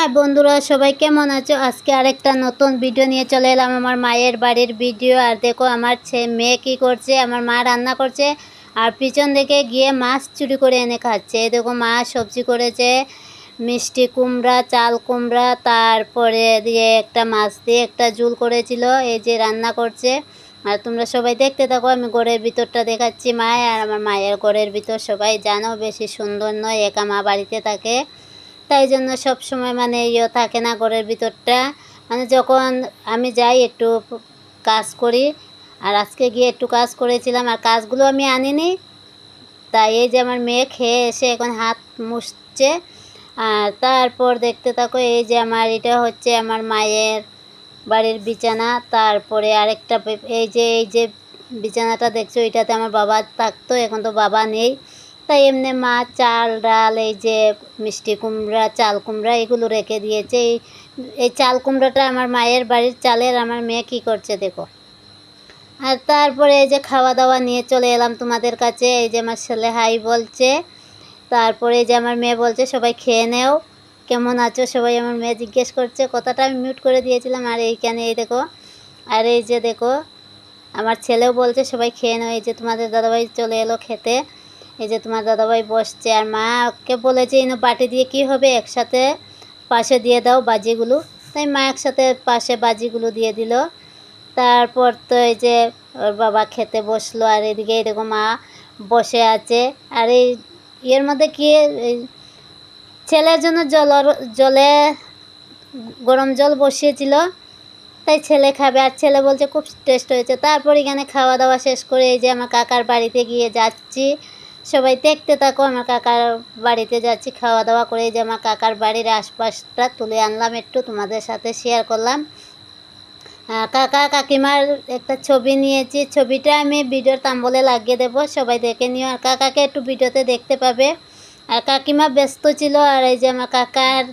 হ্যাঁ বন্ধুরা, সবাই কেমন আছো? আজকে আরেকটা নতুন ভিডিও নিয়ে চলে এলাম। আমার মায়ের বাড়ির ভিডিও আর দেখো, আমার মেয়ে কী করছে? আমার মা রান্না করছে। আর পিছন দিকে গিয়ে মাছ চুরি করে এনে খাচ্ছে। দেখো, মা সবজি করেছে। মিষ্টি কুমড়া, চাল কুমড়া, তারপরে দিয়ে একটা মাছ দিয়ে একটা জুল করেছিল। এই যে রান্না করছে। আর তোমরা সবাই দেখতে থাকো, আমি ঘরের ভিতরটা দেখাচ্ছি। মায়ের আর আমার মায়ের ঘরের ভিতর সবাই জানো, বেশি সুন্দর নয়, একা মা বাড়িতে থাকে। তাই জন্য সব সময় মানে ইয়ে থাকে না ঘরের ভিতরটা। মানে যখন আমি যাই একটু কাজ করি, আর আজকে গিয়ে একটু কাজ করেছিলাম, আর কাজগুলো আমি আনিনি, তাই এই যে আমার মেয়ে খেয়ে এসে এখন হাত মুছছে। আর তারপর দেখতে থাকো, এই যে আমার এটা হচ্ছে আমার মায়ের বাড়ির বিছানা, তারপরে আরেকটা এই যে এই যে বিছানাটা দেখছ, এটাতে আমার বাবা থাকতো, এখন তো বাবা নেই। তাই এমনি মা চাল, ডাল, এই যে মিষ্টি কুমড়া, চাল কুমড়া এগুলো রেখে দিয়েছে। এই এই চাল কুমড়াটা আমার মায়ের বাড়ির চালের, আমার মেয়ে কী করছে দেখো। আর তারপরে এই যে খাওয়া দাওয়া নিয়ে চলে এলাম তোমাদের কাছে। এই যে আমার ছেলে হাই বলছে। তারপরে এই যে আমার মেয়ে বলছে, সবাই খেয়ে নেও। কেমন আছো? সবাই আমার মেয়ে জিজ্ঞেস করছে। কথাটা আমি মিউট করে দিয়েছিলাম। আর এইখানে এই দেখো, আর এই যে দেখো, আমার ছেলেও বলছে, সবাই খেয়ে নাও। এই যে তোমাদের দাদাভাই চলে এলো খেতে। এই যে তোমার দাদাভাই বসছে আর মাকে বলেছে ইনো বাটি দিয়ে কি হবে একসাথে? পাশে দিয়ে দাও বাজিগুলো। তাই মা একসাথে পাশে বাজিগুলো দিয়ে দিল। তারপর তো এই যে ওর বাবা খেতে বসল আর এদিকে এরকম মা বসে আছে। আর এই ইয়ের মধ্যে কি ছেলের জন্য জল জলে গরম জল বসিয়েছিল, তাই ছেলে খাবে। আর ছেলে বলছে, খুব টেস্ট হয়েছে। তারপর এখানে খাওয়া দাওয়া শেষ করে এই যে আমার কাকার বাড়িতে গিয়ে যাচ্ছি। সবাই দেখতে থাকো, আমার কাকার বাড়িতে যাচ্ছি খাওয়া দাওয়া করে যে আমার কাকার বাড়ির আশপাশটা তুলে আনলাম, একটু তোমাদের সাথে শেয়ার করলাম। কাকা, কাকিমার একটা ছবি নিয়েছি, ছবিটা আমি ভিডিওর তাম্বলে লাগিয়ে দেবো, সবাই দেখে নিও, আর কাকাকে একটু ভিডিওতে দেখতে পাবে। আর কাকিমা ব্যস্ত ছিল, আর এই যে আমার কাকার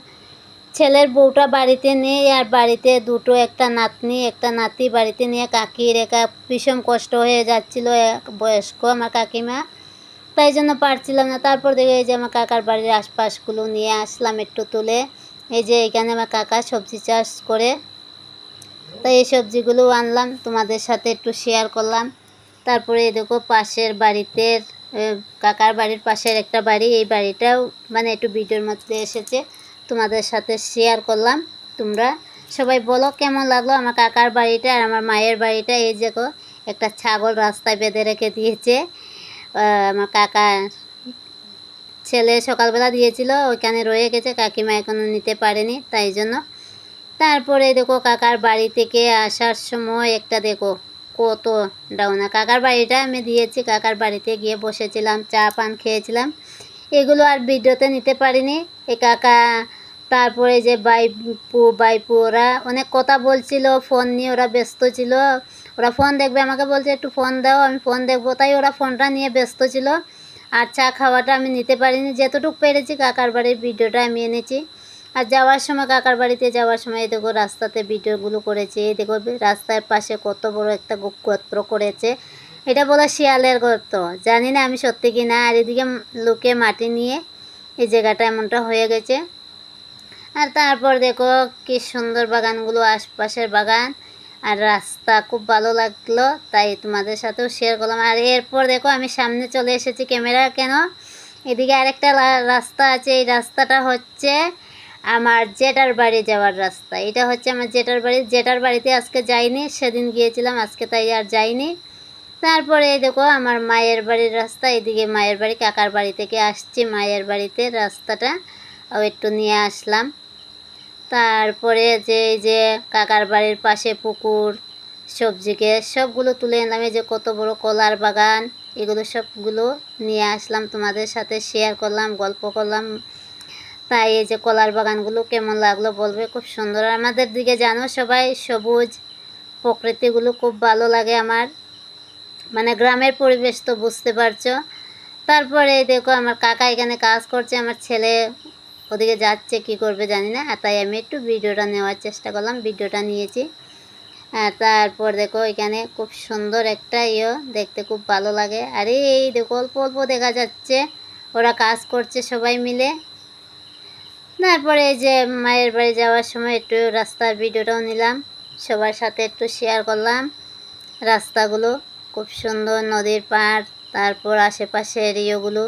ছেলের বউটা বাড়িতে নেই, আর বাড়িতে দুটো, একটা নাতনি, একটা নাতি বাড়িতে নিয়ে কাকির একা ভীষণ কষ্ট হয়ে যাচ্ছিল বয়স্ক আমার কাকিমা। তাই জন্য পারছিলাম না। তারপর দেখে এই যে আমার কাকার বাড়ির আশপাশগুলো নিয়ে আসলাম একটু তুলে। এই যে এখানে আমার কাকা সবজি চাষ করে। তাই এই সবজিগুলো আনলাম, তোমাদের সাথে একটু শেয়ার করলাম। তারপরে এই দেখো পাশের বাড়িতে কাকার বাড়ির পাশের একটা বাড়ি, এই বাড়িটাও মানে একটু ভিডিওর মধ্যে এসেছে। তোমাদের সাথে শেয়ার করলাম। তোমরা সবাই বলো কেমন লাগল আমার কাকার বাড়িটা আর আমার মায়ের বাড়িটা? এই দেখো, একটা ছাগল রাস্তায় বেঁধে রেখে দিয়েছে। আমার কাকা ছেলে সকালবেলা দিয়েছিল, ওইখানে রয়ে গেছে, কাকিমা এখনও নিতে পারেনি, তাই জন্য। তারপরে দেখো, কাকার বাড়ি থেকে আসার সময় একটা দেখো, কত ডাউনা। কাকার বাড়িটা আমি দিয়েছি, কাকার বাড়িতে গিয়ে বসেছিলাম, চা পান খেয়েছিলাম। এগুলো আর ভিডিওতে নিতে পারিনি। এ কাকা, তারপরে যে বাইপু বাইপু, ওরা অনেক কথা বলছিল, ফোন নিয়ে ওরা ব্যস্ত ছিল। ওরা ফোন দেখবে, আমাকে বলছে, একটু ফোন দাও, আমি ফোন দেখব। তাই ওরা ফোনটা নিয়ে ব্যস্ত ছিল। আর চা খাওয়াটা আমি নিতে পারিনি। যতটুকু পেরেছি, কাকার বাড়ির ভিডিওটা আমি এনেছি। আর যাওয়ার সময়, কাকার বাড়িতে যাওয়ার সময়, এই দেখো, রাস্তাতে ভিডিওগুলো করেছে। এই দেখো, রাস্তার পাশে কত বড় একটা গো- গর্ত করেছে। এটা বলে শিয়ালের গর্ত। জানি না আমি সত্যি কি না আর এদিকে লোকে মাটি নিয়ে এই জায়গাটা এমনটা হয়ে গেছে। আর তারপর দেখো, কি সুন্দর বাগানগুলো, আশপাশের বাগান। আর রাস্তা খুব ভালো লাগল, তাই তোমাদের সাথেও শেয়ার করলাম। আর এরপর দেখো, আমি সামনে চলে এসেছি ক্যামেরা কেন? এদিকে আরেকটা রাস্তা আছে, এই রাস্তাটা হচ্ছে আমার জেঠার বাড়ি যাওয়ার রাস্তা। এটা হচ্ছে আমার জেঠার বাড়ি। জেঠার বাড়িতে আজকে যাইনি, সেদিন গিয়েছিলাম, আজকে তাই আর যাইনি। তারপরে এই দেখো, আমার মায়ের বাড়ির রাস্তা, এদিকে মায়ের বাড়ি, কাকার বাড়ি থেকে আসছি মায়ের বাড়িতে। রাস্তাটা ও একটু নিয়ে আসলাম। তারপরে যে এই যে কাকার বাড়ির পাশে পুকুর সবজি সবগুলো তুলে এলাম এই যে কত বড় কলার বাগান, এগুলো সবগুলো নিয়ে আসলাম তোমাদের সাথে শেয়ার করলাম, গল্প করলাম। তাই এই যে কলার বাগানগুলো কেমন লাগল বলবে? খুব সুন্দর। আমাদের দিকে জানো সবাই, সবুজ প্রকৃতিগুলো খুব ভালো লাগে আমার। মানে গ্রামের পরিবেশ তো বুঝতে পারছ। তারপরে দেখো আমার কাকা এখানে কাজ করছে, আমার ছেলে ওদিকে যাচ্ছে, কি করবে জানি না। তাই আমি একটু ভিডিওটা নেওয়ার চেষ্টা করলাম, ভিডিওটা নিয়েছি। তারপর দেখো, এখানে খুব সুন্দর একটা ইয়ে দেখতে খুব ভালো লাগে। আরে, এই দেখো, অল্প অল্প দেখা যাচ্ছে। ওরা কাজ করছে সবাই মিলে। তারপরে এই যে মায়ের বাড়ি যাওয়ার সময় একটু রাস্তার ভিডিওটাও নিলাম। সবার সাথে একটু শেয়ার করলাম। রাস্তাগুলো খুব সুন্দর, নদীর পাড়, তারপর আশেপাশের ইয়েগুলো।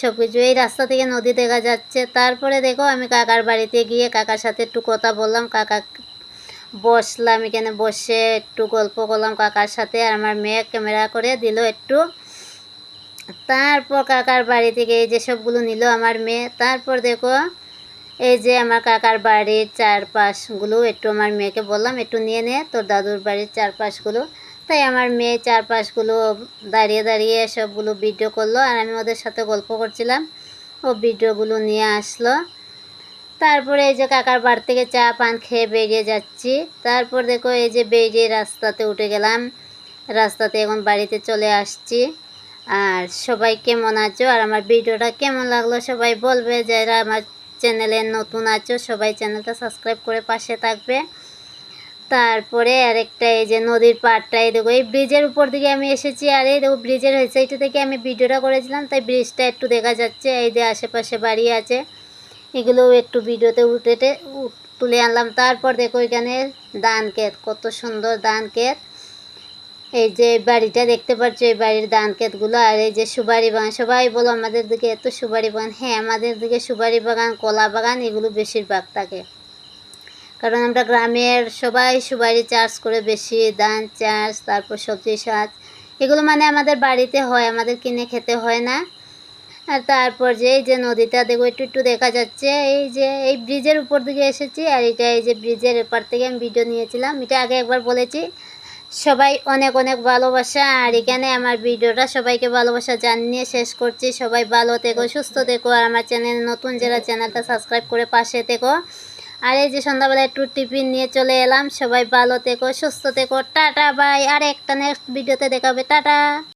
সব কিছু এই রাস্তা থেকে নদী দেখা যাচ্ছে। তারপরে দেখো, আমি কাকার বাড়িতে গিয়ে কাকার সাথে একটু কথা বললাম। কাকা বসলাম এখানে বসে একটু গল্প করলাম কাকার সাথে। আর আমার মেয়ে ক্যামেরা করে দিল একটু। তারপর কাকার বাড়ি থেকে এই যে সবগুলো নিল আমার মেয়ে। তারপর দেখো, এই যে আমার কাকার বাড়ির চারপাশগুলো, একটু আমার মেয়েকে বললাম, একটু নিয়ে নে। তোর দাদুর বাড়ির চারপাশগুলো। তাই আমার মেয়ে চারপাশগুলো দাঁড়িয়ে দাঁড়িয়ে সবগুলো ভিডিও করল আর আমি ওদের সাথে গল্প করছিলাম। ও ভিডিওগুলো নিয়ে আসলো। তারপরে এই যে কাকার বাড়ি থেকে চা, পান খেয়ে বেরিয়ে যাচ্ছি। তারপর দেখো এই যে বেরিয়ে রাস্তাতে উঠে গেলাম। রাস্তাতে এখন বাড়িতে চলে আসছি। আর সবাই কেমন আছো? আর আমার ভিডিওটা কেমন লাগল? সবাই বলবে। যারা আমার চ্যানেলে নতুন আছো, সবাই চ্যানেলটা সাবস্ক্রাইব করে পাশে থাকবে। তারপরে আরেকটা এই যে নদীর পাড়টা, এই দেখো, এই ব্রিজের উপর দিকে আমি এসেছি আর এই দেখো ব্রিজের ওই সাইড থেকে আমি ভিডিওটা করেছিলাম, তাই ব্রিজটা একটু দেখা যাচ্ছে, এই যে আশেপাশে বাড়ি আছে, এগুলোও একটু ভিডিওতে উঠে তুলে আনলাম। তারপর দেখো এখানে ধান ক্ষেত, কত সুন্দর ধান ক্ষেত। এই যে বাড়িটা দেখতে পাচ্ছ, এই বাড়ির ধান ক্ষেতগুলো, আর এই যে সুপারি বাগান, সবাই বলো আমাদের দিকে এত সুপারি বাগান হ্যাঁ আমাদের দিকে সুপারি বাগান, কলা বাগান, এগুলো বেশিরভাগ থাকে। কারণ আমরা গ্রামের সবাই সুপারি চাষ করে বেশি, ধান চাষ, তারপর সবজি চাষ এগুলো মানে আমাদের বাড়িতে হয়, আমাদের কিনে খেতে হয় না। আর তারপর যে এই যে নদীটা দেখো, একটু একটু দেখা যাচ্ছে, এই যে, এই ব্রিজের উপর দিকে এসেছি, আর এটা এই যে ব্রিজের এপার থেকে আমি ভিডিও নিয়েছিলাম, এটা আগে একবার বলেছি। সবাই অনেক অনেক ভালোবাসা, আর এখানে আমার ভিডিওটা সবাইকে ভালোবাসা জানিয়ে শেষ করছি। সবাই ভালো থেকো, সুস্থ থেকো, আর আমার চ্যানেল নতুন যারা, চ্যানেলটা সাবস্ক্রাইব করে পাশে থেকো। আর এই যে সন্ধ্যাবেলায় একটু টিফিন নিয়ে চলে এলাম। সবাই ভালো থেকো, সুস্থ থেকো। Tata, by. আর একটা নেক্সট ভিডিওতে দেখাবে টাটা।